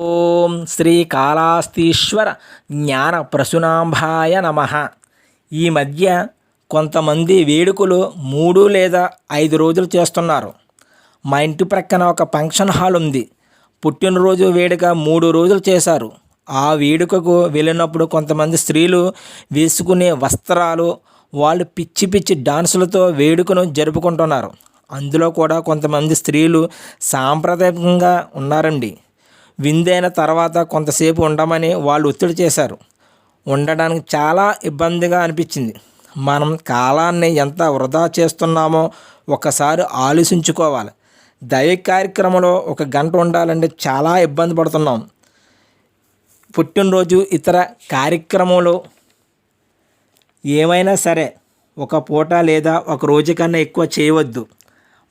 ఓం శ్రీ కాళాస్తీశ్వర జ్ఞాన ప్రసునాంబాయ నమ. ఈ మధ్య కొంతమంది వేడుకలు మూడు లేదా ఐదు రోజులు చేస్తున్నారు. మా ఇంటి ప్రక్కన ఒక ఫంక్షన్ హాల్ ఉంది. పుట్టినరోజు వేడుక మూడు రోజులు చేశారు. ఆ వేడుకకు వెళ్ళినప్పుడు కొంతమంది స్త్రీలు వేసుకునే వస్త్రాలు వాళ్ళు పిచ్చి పిచ్చి డాన్సులతో వేడుకను జరుపుకుంటున్నారు. అందులో కూడా కొంతమంది స్త్రీలు సాంప్రదాయకంగా ఉన్నారండి. విందైన తర్వాత కొంతసేపు ఉండమని వాళ్ళు ఒత్తిడి చేశారు. ఉండడానికి చాలా ఇబ్బందిగా అనిపించింది. మనం కాలాన్ని ఎంత వృధా చేస్తున్నామో ఒకసారి ఆలోచించుకోవాలి. దైవ కార్యక్రమంలో ఒక గంట ఉండాలంటే చాలా ఇబ్బంది పడుతున్నాం. పుట్టినరోజు ఇతర కార్యక్రమంలో ఏమైనా సరే ఒక పూట లేదా ఒక రోజు కన్నా ఎక్కువ చేయవద్దు.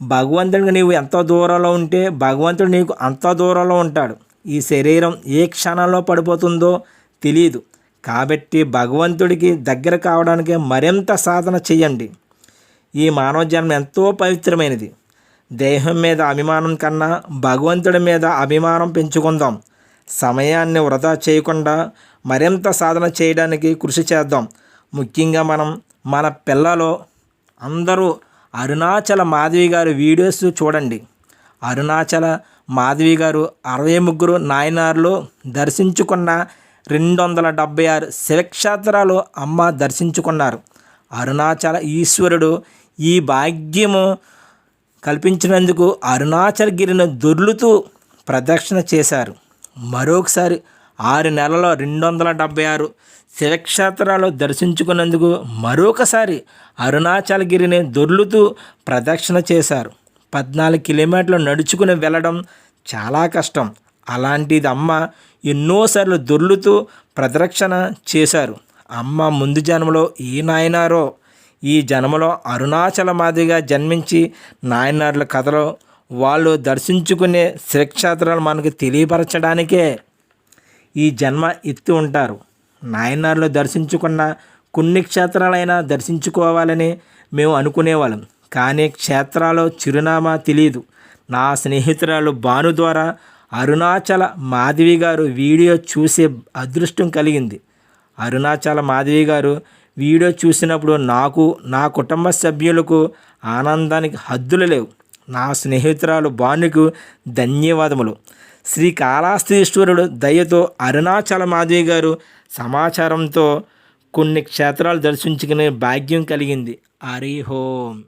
భగవంతుడికి నీవు ఎంత దూరంలో ఉంటే భగవంతుడు నీకు అంత దూరంలో ఉంటాడు. ఈ శరీరం ఏ క్షణంలో పడిపోతుందో తెలియదు కాబట్టి భగవంతుడికి దగ్గర కావడానికి మరింత సాధన చేయండి. ఈ మానవ జన్మ ఎంతో పవిత్రమైనది. దేహం మీద అభిమానం కన్నా భగవంతుడి మీద అభిమానం పెంచుకుందాం. సమయాన్ని వృధా చేయకుండా మరింత సాధన చేయడానికి కృషి చేద్దాం. ముఖ్యంగా మనం మన పిల్లలు అందరూ అరుణాచల మాధవి గారి వీడియోస్ చూడండి. అరుణాచల మాధవి గారు అరవై ముగ్గురు నాయనార్లు దర్శించుకున్న రెండు వందల డెబ్బై ఆరు శివక్షేత్రాలు అమ్మ దర్శించుకున్నారు. అరుణాచల ఈశ్వరుడు ఈ భాగ్యము కల్పించినందుకు అరుణాచల గిరిని దొర్లుతూ ప్రదక్షిణ చేశారు. మరొకసారి ఆరు నెలలో రెండు వందల డెబ్బై ఆరు శివక్షేత్రాలు దర్శించుకున్నందుకు మరొకసారి అరుణాచలగిరిని దొర్లుతూ ప్రదక్షిణ చేశారు. పద్నాలుగు కిలోమీటర్లు నడుచుకుని వెళ్ళడం చాలా కష్టం. అలాంటిది అమ్మ ఎన్నోసార్లు దొర్లుతూ ప్రదక్షిణ చేశారు. అమ్మ ముందు జన్మలో ఏ నాయనారో? ఈ జన్మలో అరుణాచల మాదిరిగా జన్మించి నాయనార్ల కథలో వాళ్ళు దర్శించుకునే శ్రీక్షేత్రాలు మనకు తెలియపరచడానికే ఈ జన్మ ఎత్తి ఉంటారు. నాయనార్లు దర్శించుకున్న కొన్ని క్షేత్రాలైనా దర్శించుకోవాలని మేము అనుకునేవాళ్ళం. కానీ క్షేత్రాలు చిరునామా తెలియదు నా స్నేహితురాలు భాను ద్వారా అరుణాచల మాధవి గారు వీడియో చూసే అదృష్టం కలిగింది. అరుణాచల మాధవి గారు వీడియో చూసినప్పుడు నాకు నా కుటుంబ సభ్యులకు ఆనందానికి హద్దులు లేవు. నా స్నేహితురాలు భానుకు ధన్యవాదములు. శ్రీ కాళాస్తీశ్వరుడు దయతో అరుణాచల మాధవి గారు సమాచారంతో కొన్ని క్షేత్రాలు దర్శించుకునే భాగ్యం కలిగింది. హరిహోం